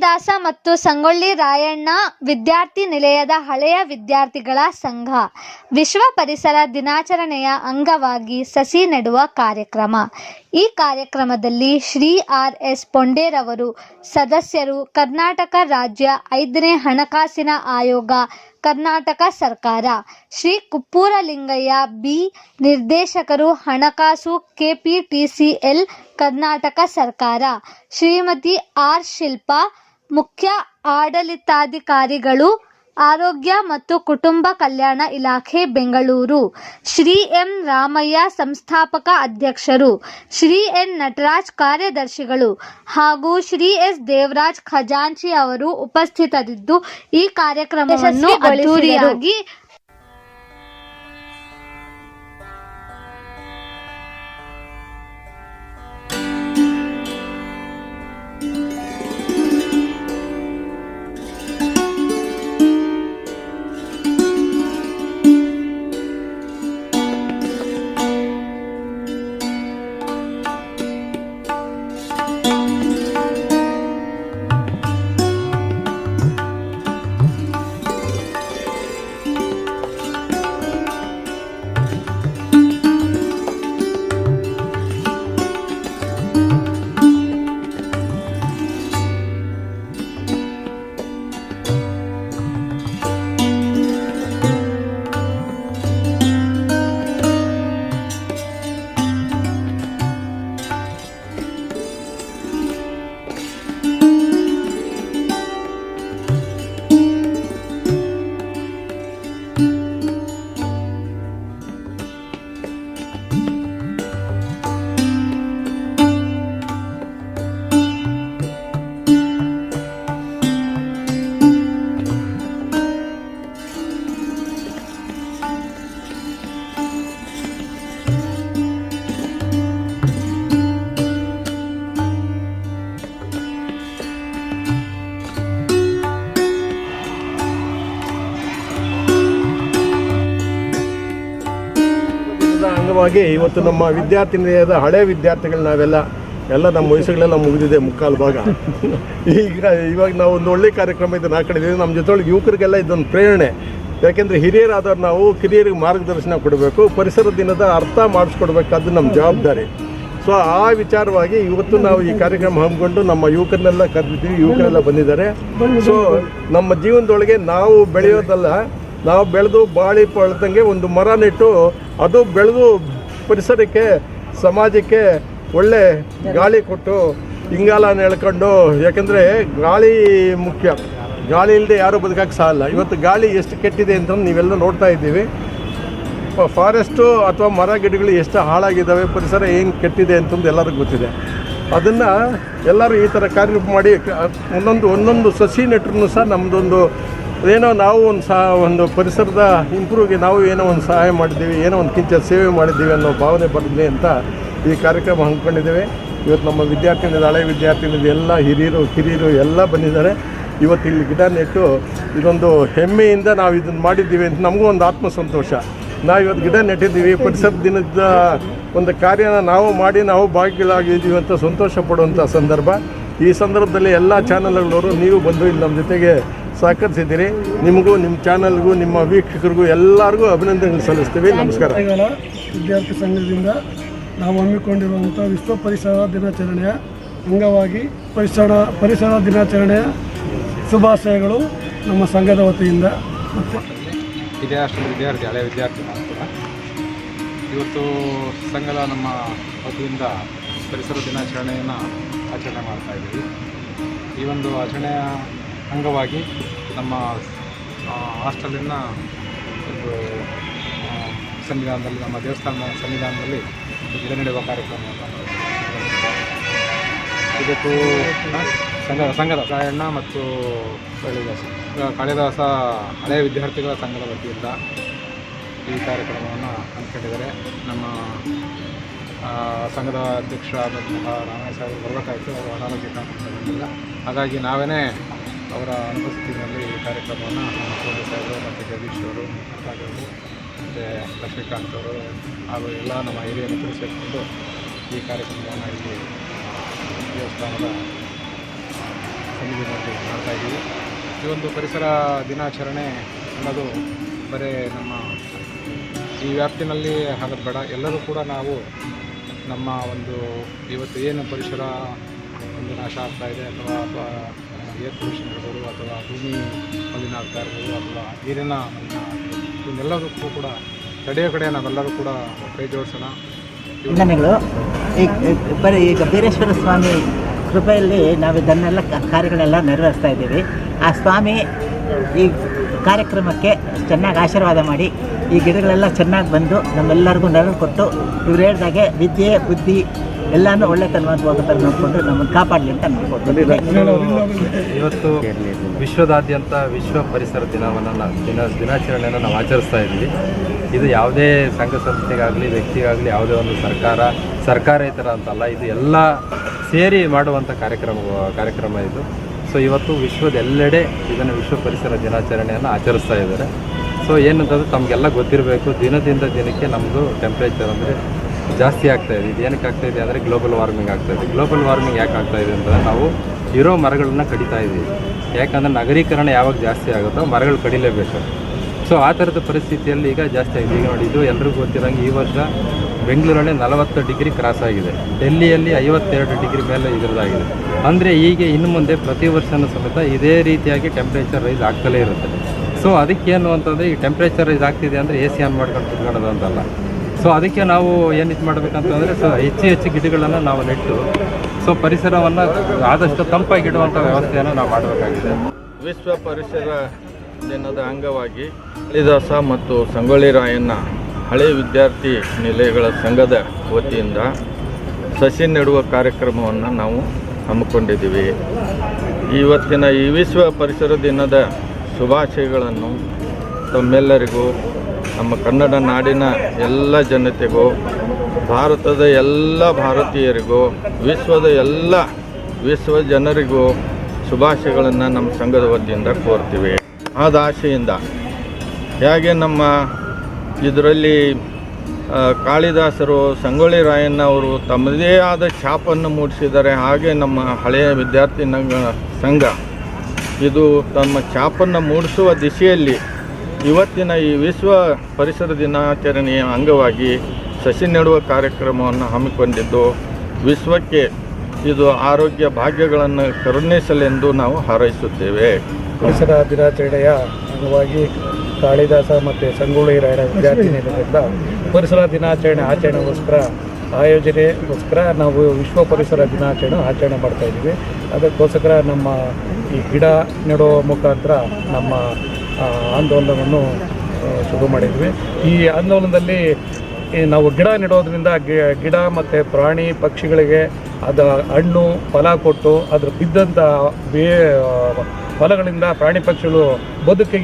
ಕಾಳಿದಾಸ ಮತ್ತು ಸಂಗೊಳ್ಳಿ ರಾಯಣ್ಣ ವಿದ್ಯಾರ್ಥಿ ನಿಲಯದ ಹಳೆಯ ವಿದ್ಯಾರ್ಥಿಗಳ ಸಂಘ. ವಿಶ್ವ ಪರಿಸರ ದಿನಾಚರಣೆಯ ಅಂಗವಾಗಿ ಸಸಿ ನೆಡುವ ಕಾರ್ಯಕ್ರಮ. ಈ ಕಾರ್ಯಕ್ರಮದಲ್ಲಿ ಶ್ರೀ ಆರ್ ಎಸ್ ಪೊಂಡೇರವರು, ಸದಸ್ಯರು, ಕರ್ನಾಟಕ ರಾಜ್ಯ ಐದನೇ ಹಣಕಾಸಿನ ಆಯೋಗ, ಕರ್ನಾಟಕ ಸರ್ಕಾರ, ಶ್ರೀ ಕುಪ್ಪೂರಲಿಂಗಯ್ಯ ಬಿ, ನಿರ್ದೇಶಕರು ಹಣಕಾಸು ಕೆಪಿಟಿಸಿಎಲ್, ಕರ್ನಾಟಕ ಸರ್ಕಾರ, ಶ್ರೀಮತಿ ಆರ್ ಶಿಲ್ಪಾ ಮುಖ್ಯ ಆಡಳಿತಾಧಿಕಾರಿಗಳು ಆರೋಗ್ಯ ಮತ್ತು ಕುಟುಂಬ ಕಲ್ಯಾಣ ಇಲಾಖೆ ಬೆಂಗಳೂರು. ಶ್ರೀ ಎಂ ರಾಮಯ್ಯ ಸಂಸ್ಥಾಪಕ ಅಧ್ಯಕ್ಷರು ಶ್ರೀ ಎನ್ ನಟರಾಜ್ ಕಾರ್ಯದರ್ಶಿಗಳು ಹಾಗೂ ಶ್ರೀ ಎಸ್ ದೇವರಾಜ್ ಖಜಾಂಚಿ ಅವರು ಉಪಸ್ಥಿತರಿದ್ದು ಈ ಕಾರ್ಯಕ್ರಮವನ್ನು ಅದ್ದೂರಿಯಾಗಿ ಅಂಗವಾಗಿ ಇವತ್ತು ನಮ್ಮ ವಿದ್ಯಾರ್ಥಿ ನಿಲಯದ ಹಳೆ ವಿದ್ಯಾರ್ಥಿಗಳು ನಾವೆಲ್ಲ, ಎಲ್ಲ ನಮ್ಮ ವಯಸ್ಸುಗಳೆಲ್ಲ ಮುಗಿದಿದೆ ಮುಕ್ಕಾಲು ಭಾಗ. ಈಗ ಇವಾಗ ನಾವು ಒಂದು ಒಳ್ಳೆ ಕಾರ್ಯಕ್ರಮ ಇದನ್ನು ಹಾಕೊಂಡಿದ್ದೀವಿ ನಮ್ಮ ಜೊತೆಯೊಳಗೆ ಯುವಕರಿಗೆಲ್ಲ ಇದೊಂದು ಪ್ರೇರಣೆ. ಯಾಕೆಂದರೆ ಹಿರಿಯರಾದವ್ರು ನಾವು ಕಿರಿಯರಿಗೆ ಮಾರ್ಗದರ್ಶನ ಕೊಡಬೇಕು, ಪರಿಸರ ದಿನದ ಅರ್ಥ ಮಾಡಿಸ್ಕೊಡ್ಬೇಕಾದ್ದು ನಮ್ಮ ಜವಾಬ್ದಾರಿ. ಸೊ ಆ ವಿಚಾರವಾಗಿ ಇವತ್ತು ನಾವು ಈ ಕಾರ್ಯಕ್ರಮ ಹಮ್ಮಿಕೊಂಡು ನಮ್ಮ ಯುವಕರನ್ನೆಲ್ಲ ಕರೆದಿದ್ದೀವಿ. ಯುವಕರೆಲ್ಲ ಬಂದಿದ್ದಾರೆ. ಸೊ ನಮ್ಮ ಜೀವನದೊಳಗೆ ನಾವು ಬೆಳೆಯೋದಲ್ಲ, ನಾವು ಬೆಳೆದು ಬಾಳಿ ಪಳ್ದಂಗೆ ಒಂದು ಮರ ನೆಟ್ಟು ಅದು ಬೆಳೆದು ಪರಿಸರಕ್ಕೆ, ಸಮಾಜಕ್ಕೆ ಒಳ್ಳೆ ಗಾಳಿ ಕೊಟ್ಟು ಇಂಗಾಲ ಎಳ್ಕೊಂಡು, ಯಾಕಂದರೆ ಗಾಳಿ ಮುಖ್ಯ. ಗಾಳಿ ಇಲ್ಲದೆ ಯಾರೂ ಬದುಕಕ್ಕೆ ಸಾಲ ಇವತ್ತು ಗಾಳಿ ಎಷ್ಟು ಕೆಟ್ಟಿದೆ ಅಂತ ನೀವೆಲ್ಲ ನೋಡ್ತಾ ಇದ್ದೀವಿ. ಫಾರೆಸ್ಟು ಅಥವಾ ಮರ ಗಿಡಗಳು ಎಷ್ಟು ಹಾಳಾಗಿದ್ದಾವೆ, ಪರಿಸರ ಏನು ಕೆಟ್ಟಿದೆ ಅಂತಂದು ಎಲ್ಲರಿಗೂ ಗೊತ್ತಿದೆ. ಅದನ್ನು ಎಲ್ಲರೂ ಈ ಥರ ಕಾರ್ಯರೂಪ ಮಾಡಿ, ಒಂದೊಂದು ಒಂದೊಂದು ಸಸಿ ನೆಟ್ರೂ ಸಹ ನಮ್ಮದೊಂದು ಏನೋ ನಾವು ಒಂದು ಸಹ ಒಂದು ಪರಿಸರದ ಇಂಪ್ರೂವ್ಗೆ ನಾವು ಏನೋ ಒಂದು ಸಹಾಯ ಮಾಡಿದ್ದೀವಿ, ಏನೋ ಒಂದು ಕಿಂಚ ಸೇವೆ ಮಾಡಿದ್ದೀವಿ ಅನ್ನೋ ಭಾವನೆ ಬರಲಿ ಅಂತ ಈ ಕಾರ್ಯಕ್ರಮ ಹಮ್ಮಿಕೊಂಡಿದ್ದೇವೆ. ಇವತ್ತು ನಮ್ಮ ವಿದ್ಯಾರ್ಥಿನಿದ, ಹಳೆ ವಿದ್ಯಾರ್ಥಿನಿದ ಎಲ್ಲ ಹಿರಿಯರು, ಕಿರಿಯರು ಎಲ್ಲ ಬಂದಿದ್ದಾರೆ. ಇವತ್ತು ಇಲ್ಲಿ ಗಿಡ ನೆಟ್ಟು ಇದೊಂದು ಹೆಮ್ಮೆಯಿಂದ ನಾವು ಇದನ್ನು ಮಾಡಿದ್ದೀವಿ ಅಂತ ನಮಗೂ ಒಂದು ಆತ್ಮಸಂತೋಷ. ನಾವು ಇವತ್ತು ಗಿಡ ನೆಟ್ಟಿದ್ದೀವಿ, ಪರಿಸರ ದಿನದ ಒಂದು ಕಾರ್ಯನ ನಾವು ಮಾಡಿ ನಾವು ಭಾಗಿಗಳಾಗಿದ್ದೀವಿ ಅಂತ ಸಂತೋಷ ಪಡುವಂಥ ಸಂದರ್ಭ. ಈ ಸಂದರ್ಭದಲ್ಲಿ ಎಲ್ಲ ಚಾನಲ್ಗಳವರು, ನೀವು ಬಂದು ಇಲ್ಲಿ ನಮ್ಮ ಜೊತೆಗೆ ಸಹಕರಿಸಿದ್ದೀರಿ. ನಿಮಗೂ ನಿಮ್ಮ ಚಾನಲ್ಗೂ ನಿಮ್ಮ ವೀಕ್ಷಕರಿಗೂ ಎಲ್ಲರಿಗೂ ಅಭಿನಂದನೆ ಸಲ್ಲಿಸ್ತೀವಿ. ನಮಸ್ಕಾರ. ವಿದ್ಯಾರ್ಥಿ ಸಂಘದಿಂದ ನಾವು ಹಮ್ಮಿಕೊಂಡಿರುವಂಥ ವಿಶ್ವ ಪರಿಸರ ದಿನಾಚರಣೆಯ ಅಂಗವಾಗಿ ಪರಿಸರ ಪರಿಸರ ದಿನಾಚರಣೆಯ ಶುಭಾಶಯಗಳು ನಮ್ಮ ಸಂಘದ ವತಿಯಿಂದ. ವಿದ್ಯಾರ್ಥಿ ವಿದ್ಯಾರ್ಥಿ ಹಳೆಯ ವಿದ್ಯಾರ್ಥಿ ನಾನು ಕೂಡ. ಇವತ್ತು ಸಂಘದ ನಮ್ಮ ವತಿಯಿಂದ ಪರಿಸರ ದಿನಾಚರಣೆಯನ್ನು ಆಚರಣೆ ಮಾಡ್ತಾ ಇದ್ದೀವಿ. ಈ ಒಂದು ಆಚರಣೆಯ ಅಂಗವಾಗಿ ನಮ್ಮ ಹಾಸ್ಟೆಲಿನ ಒಂದು ಸನ್ನಿಧಾನದಲ್ಲಿ ನಮ್ಮ ದೇವಸ್ಥಾನದ ಸನ್ನಿಧಾನದಲ್ಲಿ ಗಿಡ ನೆಡುವ ಕಾರ್ಯಕ್ರಮವನ್ನು ಇದಕ್ಕೂ ಸಂಘ, ಸಂಘದ ರಾಯಣ್ಣ ಮತ್ತು ಕಾಳಿದಾಸ ಕಾಳಿದಾಸ ಹಳೆಯ ವಿದ್ಯಾರ್ಥಿಗಳ ಸಂಘದ ವತಿಯಿಂದ ಈ ಕಾರ್ಯಕ್ರಮವನ್ನು ಹಮ್ಮಿಕೊಂಡಿದ್ದಾರೆ. ನಮ್ಮ ಸಂಘದ ಅಧ್ಯಕ್ಷರಾದಂತಹ ರಾಮಯ್ಯ ಸಾಹೇಬ್ ಬರಬೇಕಾಯಿತು, ಅವರು ಅನಾರೋಗ್ಯ ಹಾಗಾಗಿ ನಾವೇ ಅವರ ಅನುಪಸ್ಥಿತಿಯಲ್ಲಿ ಈ ಕಾರ್ಯಕ್ರಮವನ್ನು ಕೋಡಿ ಸಾಹೇಬರು ಮತ್ತು ಜಗದೀಶ್ ಅವರು ಅವರು, ಮತ್ತು ಲಕ್ಷ್ಮೀಕಾಂತ್ ಅವರು ಹಾಗೂ ಎಲ್ಲ ನಮ್ಮ ಹಿರಿಯ ಮಿತ್ರರು ಸೇರಿಕೊಂಡು ಈ ಕಾರ್ಯಕ್ರಮವನ್ನು ಇಲ್ಲಿ ದೇವಸ್ಥಾನದ ಸಮಿತಿನಲ್ಲಿ ಮಾಡ್ತಾ ಇದ್ದೀವಿ. ಈ ಒಂದು ಪರಿಸರ ದಿನಾಚರಣೆ ಅನ್ನೋದು ಬರೀ ನಮ್ಮ ಈ ವ್ಯಾಪ್ತಿನಲ್ಲಿ ಆಗೋದು ಬೇಡ. ಎಲ್ಲರೂ ಕೂಡ ನಾವು ನಮ್ಮ ಒಂದು ಇವತ್ತು ಏನು ಪರಿಸರ ಒಂದು ನಾಶ ಆಗ್ತಾಯಿದೆ ಅಥವಾ ಏರ್ ಇರ್ಬೋದು ಅಥವಾ ಭೂಮಿ ಮಲಿನ ಆಗ್ತಾ ಇರ್ಬೋದು ಅಥವಾ ನೀರಿನ ಮಲಿನ ಇವನ್ನೆಲ್ಲದಕ್ಕೂ ಕೂಡ ತಡೆಯೋ ಕಡೆ ನಾವೆಲ್ಲರೂ ಕೂಡ ಕೈ ಜೋಡಿಸೋಣ. ಈಗ ಈಗ ಬೀರೇಶ್ವರ ಸ್ವಾಮಿ ಕೃಪೆಯಲ್ಲಿ ನಾವು ಇದನ್ನೆಲ್ಲ ಕಾರ್ಯಗಳೆಲ್ಲ ನೆರವೇರಿಸ್ತಾ ಇದ್ದೀವಿ. ಆ ಸ್ವಾಮಿ ಈ ಕಾರ್ಯಕ್ರಮಕ್ಕೆ ಚೆನ್ನಾಗಿ ಆಶೀರ್ವಾದ ಮಾಡಿ, ಈ ಗಿಡಗಳೆಲ್ಲ ಚೆನ್ನಾಗಿ ಬಂದು ನಮ್ಮೆಲ್ಲರಿಗೂ ನೆರವು ಕೊಟ್ಟು, ಇವ್ರು ಹೇಳಿದಾಗೆ ವಿದ್ಯೆ, ಬುದ್ಧಿ ಎಲ್ಲನೂ ಒಳ್ಳೆತನವಾಗಿ ಹೋಗೋ ಥರ ನೋಡಿಕೊಂಡು ನಮ್ಮನ್ನು ಕಾಪಾಡಲಿ ಅಂತ ಅನ್ಕೊಳ್ತೀನಿ. ಇವತ್ತು ವಿಶ್ವದಾದ್ಯಂತ ವಿಶ್ವ ಪರಿಸರ ದಿನವನ್ನು ನಾವು ದಿನ ದಿನಾಚರಣೆಯನ್ನು ನಾವು ಆಚರಿಸ್ತಾ ಇದ್ದೀವಿ. ಇದು ಯಾವುದೇ ಸಂಘ ಸಂಸ್ಥೆಗಾಗಲಿ ವ್ಯಕ್ತಿಗಾಗಲಿ ಯಾವುದೇ ಒಂದು ಸರ್ಕಾರ ಸರ್ಕಾರೇತರ ಅಂತಲ್ಲ ಇದು ಎಲ್ಲ ಸೇರಿ ಮಾಡುವಂಥ ಕಾರ್ಯಕ್ರಮ ಕಾರ್ಯಕ್ರಮ ಇದು. ಸೊ ಇವತ್ತು ವಿಶ್ವದ ಎಲ್ಲೆಡೆ ಇದನ್ನು ವಿಶ್ವ ಪರಿಸರ ದಿನಾಚರಣೆಯನ್ನು ಆಚರಿಸ್ತಾ ಇದ್ದಾರೆ. ಸೊ ಏನಂತಂದ್ರೆ ತಮಗೆಲ್ಲ ಗೊತ್ತಿರಬೇಕು ದಿನದಿಂದ ದಿನಕ್ಕೆ ನಮ್ಮದು ಟೆಂಪ್ರೇಚರ್ ಅಂದರೆ ಜಾಸ್ತಿ ಆಗ್ತಾ ಇದೆ. ಇದು ಏನಕ್ಕೆ ಆಗ್ತಾ ಇದೆ ಅಂದರೆ ಗ್ಲೋಬಲ್ ವಾರ್ಮಿಂಗ್ ಆಗ್ತಾ ಇದೆ. ಗ್ಲೋಬಲ್ ವಾರ್ಮಿಂಗ್ ಯಾಕೆ ಆಗ್ತಾ ಇದೆ ಅಂತಂದರೆ ನಾವು ಇರೋ ಮರಗಳನ್ನ ಕಡಿತಾ ಇದ್ದೀವಿ ಯಾಕಂದರೆ ನಗರೀಕರಣ ಯಾವಾಗ ಜಾಸ್ತಿ ಆಗುತ್ತೋ ಮರಗಳು ಕಡಿಲೇಬೇಕು. ಸೊ ಆ ಥರದ ಪರಿಸ್ಥಿತಿಯಲ್ಲಿ ಈಗ ಜಾಸ್ತಿ ಆಗಿದೆ. ಈಗ ನೋಡಿ, ಇದು ಎಲ್ಲರಿಗೂ ಗೊತ್ತಿರೋಂಗೆ ಈ ವರ್ಷ ಬೆಂಗಳೂರಲ್ಲಿ ನಲವತ್ತು ಡಿಗ್ರಿ ಕ್ರಾಸ್ ಆಗಿದೆ. ಡೆಲ್ಲಿಯಲ್ಲಿ ಐವತ್ತೆರಡು ಡಿಗ್ರಿ ಮೇಲೆ ಇದರದಾಗಿದೆ. ಅಂದರೆ ಹೀಗೆ ಇನ್ನು ಮುಂದೆ ಪ್ರತಿ ವರ್ಷನೂ ಸಮೇತ ಇದೇ ರೀತಿಯಾಗಿ ಟೆಂಪ್ರೇಚರ್ ರೈಸ್ ಆಗ್ತಲೇ ಇರುತ್ತೆ. ಸೊ ಅದಕ್ಕೇನು ಅಂತಂದರೆ ಈ ಟೆಂಪ್ರೇಚರ್ ರೈಸ್ ಆಗ್ತಿದೆ ಅಂದರೆ ಎ ಸಿ ಆನ್ ಮಾಡ್ಕೊಂಡು ಕುತ್ಕೊಳ್ಳೋದು ಅಂತಲ್ಲ. ಸೊ ಅದಕ್ಕೆ ನಾವು ಏನು ಇದು ಮಾಡಬೇಕಂತಂದರೆ ಸೊ ಹೆಚ್ಚು ಹೆಚ್ಚು ಗಿಡಗಳನ್ನು ನಾವು ನೆಟ್ಟು ಸೊ ಪರಿಸರವನ್ನು ಆದಷ್ಟು ತಂಪಾಗಿಡುವಂಥ ವ್ಯವಸ್ಥೆಯನ್ನು ನಾವು ಮಾಡಬೇಕಾಗಿದೆ. ವಿಶ್ವ ಪರಿಸರ ದಿನದ ಅಂಗವಾಗಿ ಕಾಳಿದಾಸ ಮತ್ತು ಸಂಗೊಳ್ಳಿ ರಾಯಣ್ಣ ಹಳೆ ವಿದ್ಯಾರ್ಥಿ ನಿಲಯಗಳ ಸಂಘದ ವತಿಯಿಂದ ಸಸಿ ನೆಡುವ ಕಾರ್ಯಕ್ರಮವನ್ನು ನಾವು ಹಮ್ಮಿಕೊಂಡಿದ್ದೀವಿ. ಇವತ್ತಿನ ಈ ವಿಶ್ವ ಪರಿಸರ ದಿನದ ಶುಭಾಶಯಗಳನ್ನು ತಮ್ಮೆಲ್ಲರಿಗೂ ನಮ್ಮ ಕನ್ನಡ ನಾಡಿನ ಎಲ್ಲ ಜನತೆಗೂ, ಭಾರತದ ಎಲ್ಲ ಭಾರತೀಯರಿಗೂ, ವಿಶ್ವದ ಎಲ್ಲ ವಿಶ್ವ ಜನರಿಗೂ ಶುಭಾಶಯಗಳನ್ನು ನಮ್ಮ ಸಂಘದ ವತಿಯಿಂದ ಕೋರ್ತೀವಿ. ಆದ ಆಶೆಯಿಂದ ಹೇಗೆ ನಮ್ಮ ಇದರಲ್ಲಿ ಕಾಳಿದಾಸರು ಸಂಗೊಳ್ಳಿ ರಾಯಣ್ಣ ಅವರು ತಮ್ಮದೇ ಆದ ಛಾಪನ್ನು ಮೂಡಿಸಿದ್ದಾರೆ. ಹಾಗೆ ನಮ್ಮ ಹಳೆಯ ವಿದ್ಯಾರ್ಥಿ ಸಂಘ, ಇದು ತಮ್ಮ ಛಾಪನ್ನು ಮೂಡಿಸುವ ದಿಶೆಯಲ್ಲಿ ಇವತ್ತಿನ ಈ ವಿಶ್ವ ಪರಿಸರ ದಿನಾಚರಣೆಯ ಅಂಗವಾಗಿ ಸಸಿ ನೆಡುವ ಕಾರ್ಯಕ್ರಮವನ್ನು ಹಮ್ಮಿಕೊಂಡಿದ್ದು, ವಿಶ್ವಕ್ಕೆ ಇದು ಆರೋಗ್ಯ ಭಾಗ್ಯಗಳನ್ನು ಕರುಣಿಸಲೆಂದು ನಾವು ಹಾರೈಸುತ್ತೇವೆ. ಪರಿಸರ ದಿನಾಚರಣೆಯ ಅಂಗವಾಗಿ ಕಾಳಿದಾಸ ಮತ್ತು ಸಂಗೊಳ್ಳಿ ರಾಯಣ ವಿದ್ಯಾರ್ಥಿ ನಿಲಯದಿಂದ ಪರಿಸರ ದಿನಾಚರಣೆ ಆಚರಣೆಗೋಸ್ಕರ, ಆಯೋಜನೆಗೋಸ್ಕರ ನಾವು ವಿಶ್ವ ಪರಿಸರ ದಿನಾಚರಣೆ ಆಚರಣೆ ಮಾಡ್ತಾ ಇದ್ದೀವಿ. ಅದಕ್ಕೋಸ್ಕರ ನಮ್ಮ ಈ ಗಿಡ ನೆಡುವ ಮುಖಾಂತರ ನಮ್ಮ ಆಂದೋಲನವನ್ನು ಶುರು ಮಾಡಿದ್ವಿ. ಈ ಆಂದೋಲನದಲ್ಲಿ ನಾವು ಗಿಡ ನೆಡೋದ್ರಿಂದ ಗಿಡ ಮತ್ತು ಪ್ರಾಣಿ ಪಕ್ಷಿಗಳಿಗೆ ಅದು ಹಣ್ಣು, ಫಲ ಕೊಟ್ಟು ಅದ್ರ ಬಿದ್ದಂಥ ಬೇ ಫಲಗಳಿಂದ ಪ್ರಾಣಿ ಪಕ್ಷಿಗಳು ಬದುಕಿಗೆ